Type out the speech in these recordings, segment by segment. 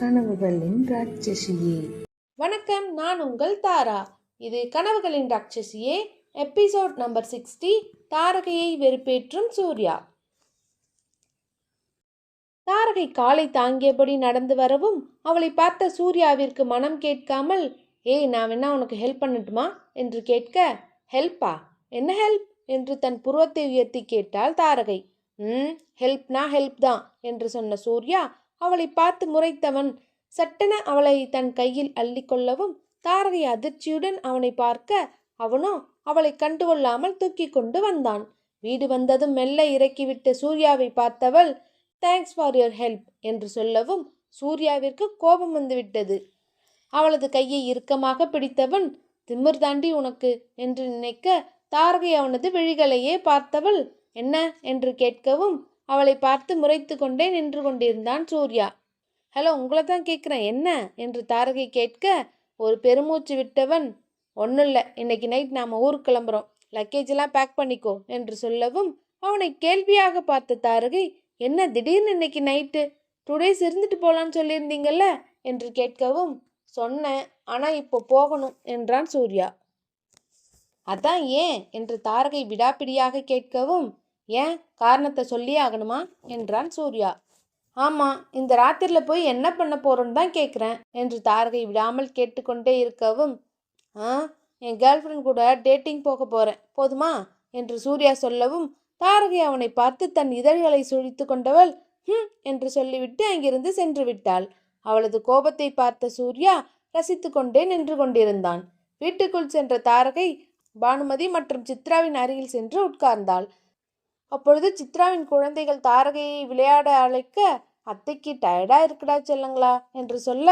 கனவுகளின் ராட்சசியே. வணக்கம் நான் உங்கள் தாரா. இது கனவுகளின் ராட்சசியே எபிசோட் நம்பர் சிக்ஸ்டி தாரகையை வெறுப்பேற்றும் சூர்யா. தாரகை காலை தாங்கியபடி நடந்து வரவும் அவளை பார்த்த சூர்யாவிற்கு மனம் கேட்காமல் ஏய் நான் வேணா உனக்கு ஹெல்ப் பண்ணட்டுமா? என்று கேட்க ஹெல்ப்பா என்ன ஹெல்ப் என்று தன் புருவத்தை உயர்த்தி கேட்டாள் தாரகை. ம் ஹெல்ப்னா ஹெல்ப் தான் என்று சொன்ன சூர்யா அவளை பார்த்து முறைத்தவன். சட்டென அவளை தன் கையில் அள்ளிக்கொள்ளவும் தாரகை அதிர்ச்சியுடன் அவனை பார்க்க அவனோ அவளை கண்டுகொள்ளாமல் தூக்கி கொண்டு வந்தான். வீடு வந்ததும் மெல்ல இறக்கிவிட்ட சூர்யாவை பார்த்தவள் தேங்க்ஸ் ஃபார் யுவர் ஹெல்ப் என்று சொல்லவும் சூர்யாவிற்கு கோபம் வந்துவிட்டது. அவளது கையை இறுக்கமாக பிடித்தவன் திமிர் தாண்டி உனக்கு என்று நினைக்க தாரகை அவனது விழிகளையே பார்த்தவள் என்ன? என்று கேட்கவும் அவளை பார்த்து முறைத்து கொண்டே நின்று கொண்டிருந்தான் சூர்யா. ஹலோ உங்களை தான் கேட்குறேன். என்ன? என்று தாரகை கேட்க ஒரு பெருமூச்சு விட்டவன் ஒன்றும் இல்லை. இன்னைக்கு நைட் நாம் ஊருக்கு கிளம்புறோம். லக்கேஜ் எல்லாம் பேக் பண்ணிக்கோ என்று சொல்லவும் அவனை கேள்வியாக பார்த்த தாரகை என்ன திடீர்னு இன்னைக்கு நைட்டு டூ டேஸ் இருந்துட்டு போகலான்னு சொல்லியிருந்தீங்கல்ல? என்று கேட்கவும் சொன்னேன். ஆனால் இப்போ போகணும் என்றான் சூர்யா. அதான் ஏன்? என்று தாரகை விடாப்பிடியாக கேட்கவும் ஏன் காரணத்தை சொல்லியே ஆகணுமா? என்றான் சூர்யா. ஆமாம் இந்த ராத்திரியில் போய் என்ன பண்ண போறோன்னு தான் கேட்குறேன் என்று தாரகை விடாமல் கேட்டுக்கொண்டே இருக்கவும் ஆ என் கேர்ள் ஃப்ரெண்ட் கூட டேட்டிங் போக போகிறேன் போதுமா? என்று சூர்யா சொல்லவும் தாரகை அவனை பார்த்து தன் இதழ்களை சுழித்து கொண்டவள் ஹம் என்று சொல்லிவிட்டு அங்கிருந்து சென்று விட்டாள். அவளது கோபத்தை பார்த்த சூர்யா ரசித்து கொண்டே நின்று கொண்டிருந்தான். வீட்டுக்குள் சென்ற தாரகை பானுமதி மற்றும் சித்ராவின் அருகில் சென்று உட்கார்ந்தாள். அப்பொழுது சித்ராவின் குழந்தைகள் தாரகையை விளையாட அழைக்க அத்தைக்கு டயர்டா இருக்குடா செல்லுங்களா? என்று சொல்ல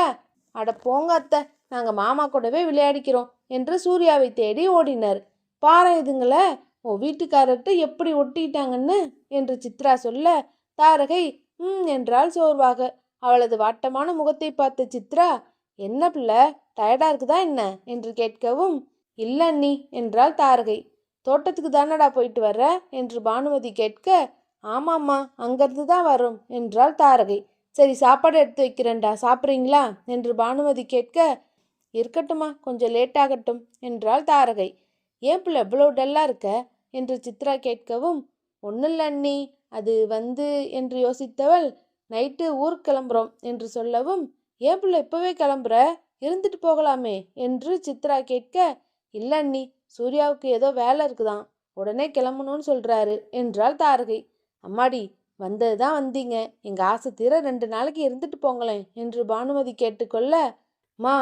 அட போங்க அத்தை நாங்கள் மாமா கூடவே விளையாடிக்கிறோம் என்று சூர்யாவை தேடி ஓடினர். பாரு இதுங்களை உன் வீட்டுக்காரர்கிட்ட எப்படி ஒட்டிட்டாங்கன்னு? என்று சித்ரா சொல்ல தாரகை ம் என்றால் சோர்வாக. அவளது வாட்டமான முகத்தை பார்த்த சித்ரா என்ன பிள்ளை டயர்டாக இருக்குதா என்ன? என்று கேட்கவும் இல்லை அண்ணி என்றாள் தாரகை. தோட்டத்துக்கு தானடா போயிட்டு வர்ற? என்று பானுமதி கேட்க ஆமாம்மா அங்கிருந்து தான் வரும் என்றாள் தாரகை. சரி சாப்பாடு எடுத்து வைக்கிறேன்டா சாப்பிட்றீங்களா? என்று பானுமதி கேட்க இருக்கட்டுமா கொஞ்சம் லேட் ஆகட்டும் என்றாள் தாரகை. ஏன் பிள்ளை இவ்வளோ டல்லாக இருக்க? என்று சித்ரா கேட்கவும் ஒன்றும் இல்லை அண்ணி அது வந்து என்று யோசித்தவள் நைட்டு ஊருக்கு கிளம்புறோம் என்று சொல்லவும் ஏன் பிள்ளை இப்போவே கிளம்புற? இருந்துட்டு போகலாமே என்று சித்ரா கேட்க இல்லை அண்ணி சூர்யாவுக்கு ஏதோ வேலை இருக்குதான் உடனே கிளம்பணும்னு சொல்கிறாரு என்றாள் தாரகை. அம்மாடி வந்தது தான் வந்தீங்க. எங்கள் ஆசை தீர ரெண்டு நாளைக்கு இருந்துட்டு போங்களேன் என்று பானுமதி கேட்டுக்கொள்ள மா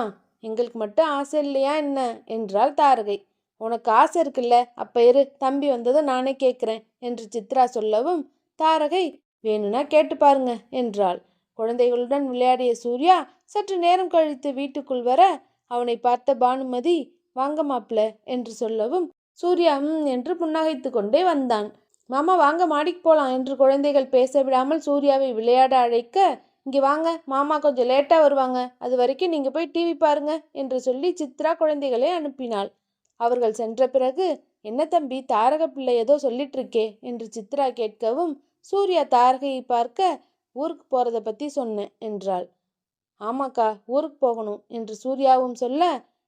எங்களுக்கு மட்டும் ஆசை இல்லையா என்ன? என்றாள் தாரகை. உனக்கு ஆசை இருக்குல்ல அப்ப இரு. தம்பி வந்ததும் நானே கேட்குறேன் என்று சித்ரா சொல்லவும் தாரகை வேணும்னா கேட்டு பாருங்க என்றாள். குழந்தைகளுடன் விளையாடிய சூர்யா சற்று நேரம் கழித்து வீட்டுக்குள் வர அவனை பார்த்த பானுமதி வாங்க மாப்ள என்று சொல்லவும் சூர்யா ம் என்று புன்னகைத்து கொண்டே வந்தான். மாமா வாங்க மாடிக்கு போலாம் என்று குழந்தைகள் பேச விடாமல் சூர்யாவை விளையாட அழைக்க இங்கே வாங்க மாமா கொஞ்சம் லேட்டாக வருவாங்க அது வரைக்கும் நீங்கள் போய் டிவி பாருங்க என்று சொல்லி சித்ரா குழந்தைகளை அனுப்பினாள். அவர்கள் சென்ற பிறகு என்ன தம்பி தாரக பிள்ளை ஏதோ சொல்லிட்டு இருக்கே என்று சித்ரா கேட்கவும் சூர்யா தாரகையை பார்க்க ஊருக்கு போகிறத பற்றி சொன்னேன் என்றாள். ஆமாக்கா ஊருக்கு போகணும் என்று சூர்யாவும் சொல்ல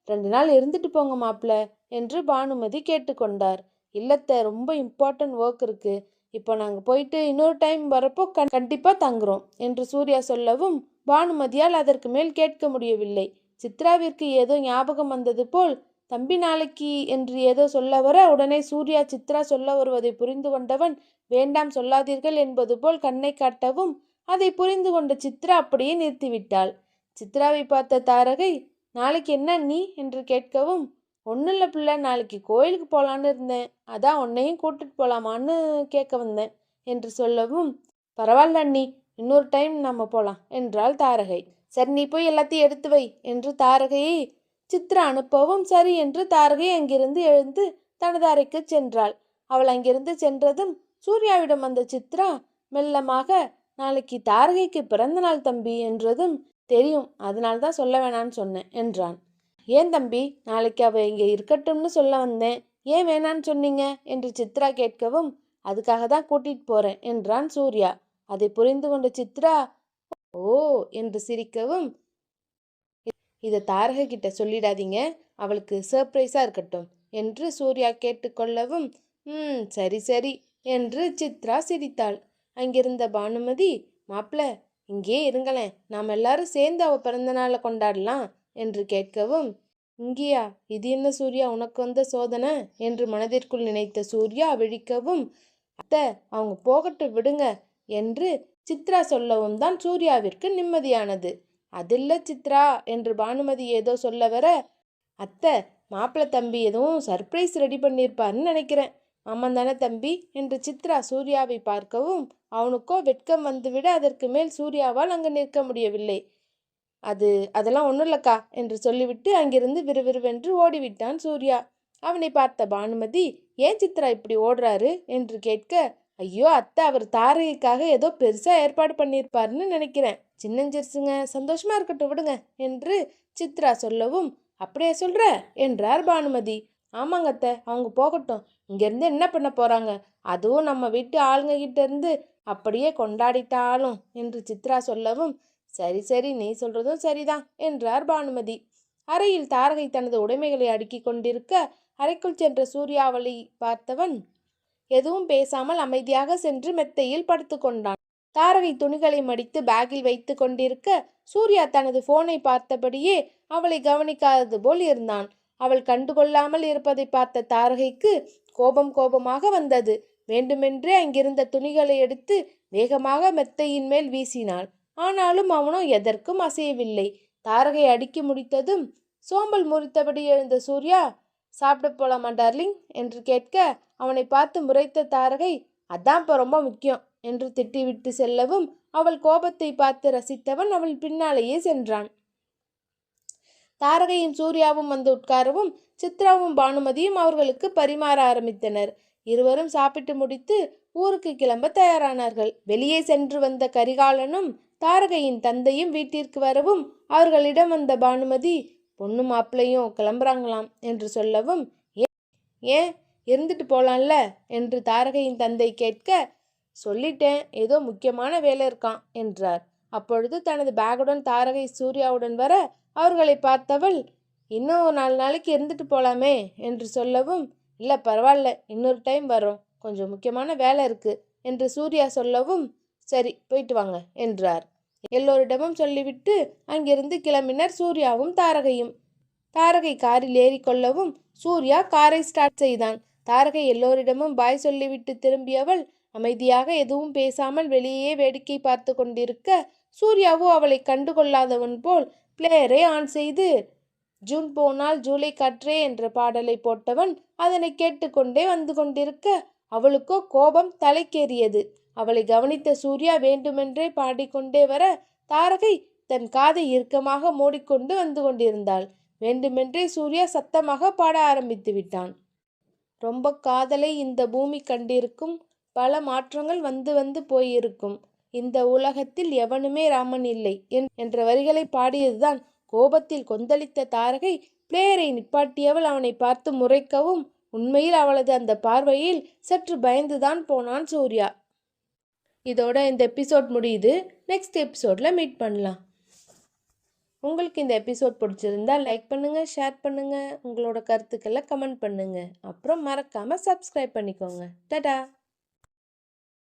ரெண்டு நாள் இருந்துட்டு போங்க மாப்ள என்று பானுமதி கேட்டுக்கொண்டார். இல்லத்தை ரொம்ப இம்பார்ட்டன்ட் ஒர்க் இருக்கு. இப்போ நாங்கள் போயிட்டு இன்னொரு டைம் வரப்போ கண் கண்டிப்பாக தங்குறோம் என்று சூர்யா சொல்லவும் பானுமதியால் அதற்கு மேல் கேட்க முடியவில்லை. சித்ராவிற்கு ஏதோ ஞாபகம் வந்தது போல் தம்பி நாளைக்கு என்று ஏதோ சொல்ல வர உடனே சூர்யா சித்ரா சொல்ல வருவதை புரிந்து கொண்டவன் வேண்டாம் சொல்லாதீர்கள் என்பது போல் கண்ணை காட்டவும் அதை புரிந்து கொண்ட சித்ரா அப்படியே நிறுத்திவிட்டாள். சித்ராவை பார்த்த தாரகை நாளைக்கு என்ன நீ என்று கேட்கவும் ஒன்றும் இல்லை பிள்ளை நாளைக்கு கோயிலுக்கு போகலான்னு இருந்தேன். அதான் உன்னையும் கூட்டிட்டு போகலாமான்னு கேட்க வந்தேன் என்று சொல்லவும் பரவாயில்ல அண்ணி இன்னொரு டைம் நம்ம போகலாம் என்றாள் தாரகை. சரி நீ போய் எல்லாத்தையும் எடுத்து வை என்று தாரகையை சித்ரா அனுப்பவும் சரி என்று தாரகை அங்கிருந்து எழுந்து தனது அறைக்கு சென்றாள். அவள் அங்கிருந்து சென்றதும் சூர்யாவிடம் வந்த சித்ரா மெல்லமாக நாளைக்கு தாரகைக்கு பிறந்தநாள் தம்பி என்றதும் தெரியும். அதனால தான் சொல்ல வேணான்னு சொன்னேன் என்றான். ஏன் தம்பி? நாளைக்கு அவள் இங்கே இருக்கட்டும்னு சொல்ல வந்தேன். ஏன் வேணான்னு சொன்னீங்க? என்று சித்ரா கேட்கவும் அதுக்காக தான் கூட்டிகிட்டு போகிறேன் என்றான் சூர்யா. அதை புரிந்து கொண்ட சித்ரா ஓ என்று சிரிக்கவும் இதை தாரக கிட்ட சொல்லிடாதீங்க. அவளுக்கு சர்ப்ரைஸாக இருக்கட்டும் என்று சூர்யா கேட்டுக்கொள்ளவும் ம் சரி சரி என்று சித்ரா சிரித்தாள். அங்கிருந்த பானுமதி மாப்பிள இங்கே இருங்களேன். நாம் எல்லாரும் சேர்ந்து அவள் பிறந்தநாளை கொண்டாடலாம் என்று கேட்கவும் இங்கேயா? இது என்ன சூர்யா? உனக்கு வந்த சோதனை? என்று மனதிற்குள் நினைத்த சூர்யா விழிக்கவும் அத்தை அவங்க போகட்டு விடுங்க என்று சித்ரா சொல்லவும் தான் சூர்யாவிற்கு நிம்மதியானது. அதில்ல சித்ரா என்று பானுமதி ஏதோ சொல்ல வர அத்தை மாப்பிள்ளை தம்பி எதுவும் சர்ப்ரைஸ் ரெடி பண்ணியிருப்பாருன்னு நினைக்கிறேன். ஆமாம் தானே தம்பி. என்று சித்ரா சூர்யாவை பார்க்கவும் அவனுக்கோ வெட்கம் வந்துவிட அதற்கு மேல் சூர்யாவால் அங்கு நிற்க முடியவில்லை. அது அதெல்லாம் ஒன்றும் இல்லக்கா என்று சொல்லிவிட்டு அங்கிருந்து விறுவிறுவென்று ஓடிவிட்டான் சூர்யா. அவனை பார்த்த பானுமதி ஏன் சித்ரா இப்படி ஓடுறாரு? என்று கேட்க ஐயோ அத்தை அவர் தாரகைக்காக ஏதோ பெருசாக ஏற்பாடு பண்ணியிருப்பாருன்னு நினைக்கிறேன். சின்னஞ்சிருசுங்க சந்தோஷமா இருக்கட்டும் விடுங்க என்று சித்ரா சொல்லவும் அப்படியே சொல்கிற என்றார் பானுமதி. ஆமாங்க அத்தை அவங்க போகட்டும். இங்கேருந்து என்ன பண்ண போறாங்க? அதுவும் நம்ம வீட்டு ஆளுங்க கிட்ட இருந்து அப்படியே கொண்டாடிட்டாலும் என்று சித்ரா சொல்லவும் சரி சரி நீ சொல்றதும் சரிதான் என்றார் பானுமதி. அறையில் தாரகை தனது உடைமைகளை அடுக்கி கொண்டிருக்க அறைக்குள் சென்ற சூர்யாவளி பார்த்தவன் எதுவும் பேசாமல் அமைதியாக சென்று மெத்தையில் படுத்துக்கொண்டான் தாரகை துணிகளை மடித்து பேக்கில் வைத்து கொண்டிருக்க சூர்யா தனது போனை பார்த்தபடியே அவளை கவனிக்காதது போல் இருந்தான். அவள் கண்டுகொள்ளாமல் இருப்பதை பார்த்த தாரகைக்கு கோபம் கோபமாக வந்தது. வேண்டுமென்றே அங்கிருந்த துணிகளை எடுத்து வேகமாக மெத்தையின் மேல் வீசினாள். ஆனாலும் அவனோ எதற்கும் அசையவில்லை. தாரகை அடுக்கி முடித்ததும் சோம்பல் முறித்தபடி எழுந்த சூர்யா சாப்பிட போலாமா டார்லிங் என்று கேட்க அவனை பார்த்து முறைத்த தாரகை அதான் இப்போ ரொம்ப முக்கியம் என்று திட்டிவிட்டு செல்லவும் அவள் கோபத்தை பார்த்து ரசித்தவன் அவள் பின்னாலேயே சென்றான். தாரகையும் சூர்யாவும் வந்து உட்காரவும் சித்ராவும் பானுமதியும் அவர்களுக்கு பரிமாற ஆரம்பித்தனர். இருவரும் சாப்பிட்டு முடித்து ஊருக்கு கிளம்ப தயாரானார்கள். வெளியே சென்று வந்த கரிகாலனும் தாரகையின் தந்தையும் வீட்டிற்கு வரவும் அவர்களிடம் வந்த பானுமதி பொண்ணு மாப்பிள்ளையும் கிளம்புறாங்களாம் என்று சொல்லவும் "ஏன்? ஏன் இருந்துட்டு போலாம்ல? என்று தாரகையின் தந்தை கேட்க சொல்லிட்டேன் ஏதோ முக்கியமான வேலை இருக்கான் என்றார். அப்பொழுது தனது பேகுடன் தாரகை சூர்யாவுடன் வர அவர்களை பார்த்தவள் இன்னும் ஒரு நாலு நாளைக்கு இருந்துட்டு போகலாமே என்று சொல்லவும் இல்லை பரவாயில்ல இன்னொரு டைம் வரோம் கொஞ்சம் முக்கியமான வேலை இருக்கு என்று சூர்யா சொல்லவும் சரி போயிட்டு வாங்க என்றார். எல்லோரிடமும் சொல்லிவிட்டு அங்கிருந்து கிளம்பினர் சூர்யாவும் தாரகையும். தாரகை காரில் ஏறிக்கொள்ளவும் சூர்யா காரை ஸ்டார்ட் செய்தான். தாரகை எல்லோரிடமும் பாய் சொல்லிவிட்டு திரும்பியவள் அமைதியாக எதுவும் பேசாமல் வெளியே வேடிக்கை பார்த்து கொண்டிருக்க சூர்யாவோ அவளை கண்டுகொள்ளாதவன் போல் பிளேயரை ஆன் செய்து ஜூன் போனால் ஜூலை காற்றே என்ற பாடலை போட்டவன் அதனை கேட்டுக்கொண்டே வந்து கொண்டிருக்க அவளுக்கோ கோபம் தலைக்கேறியது. அவளை கவனித்த சூர்யா வேண்டுமென்றே பாடிக்கொண்டே வர தாரகை தன் காதை இறுக்கமாக மூடிக்கொண்டு வந்து கொண்டிருந்தாள். வேண்டுமென்றே சூர்யா சத்தமாக பாட ஆரம்பித்து விட்டான். ரொம்ப காதலை இந்த பூமி கண்டிருக்கும். பல மாற்றங்கள் வந்து வந்து போயிருக்கும். இந்த உலகத்தில் எவனுமே ராமன் இல்லை என்- என்ற வரிகளை பாடியதுதான் கோபத்தில் கொந்தளித்த தாரகை பிளேயரை நிப்பாட்டியவள் அவனை பார்த்து முறைக்கவும் உண்மையில் அவளது அந்த பார்வையில் சற்று பயந்துதான் போனான் சூர்யா. இதோட இந்த எபிசோட் முடியுது. நெக்ஸ்ட் எபிசோடில் மீட் பண்ணலாம். உங்களுக்கு இந்த எபிசோட் பிடிச்சிருந்தா லைக் பண்ணுங்கள் ஷேர் பண்ணுங்கள் உங்களோட கருத்துக்களை கமெண்ட் பண்ணுங்கள் அப்புறம் மறக்காமல் சப்ஸ்கிரைப் பண்ணிக்கோங்க. டடா!